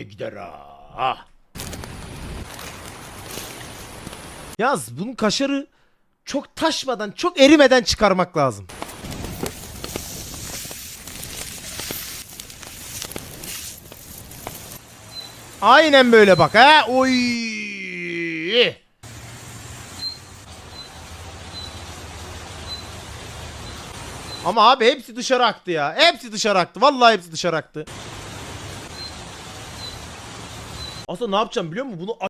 Ejderha. Yaz bunun kaşarı çok taşmadan, çok erimeden çıkarmak lazım. Aynen böyle bak ha. Oy. Ama abi hepsi dışarı aktı ya. Hepsi dışarı aktı. Vallahi hepsi dışarı aktı. Aslında ne yapacağım biliyor musun? Bunu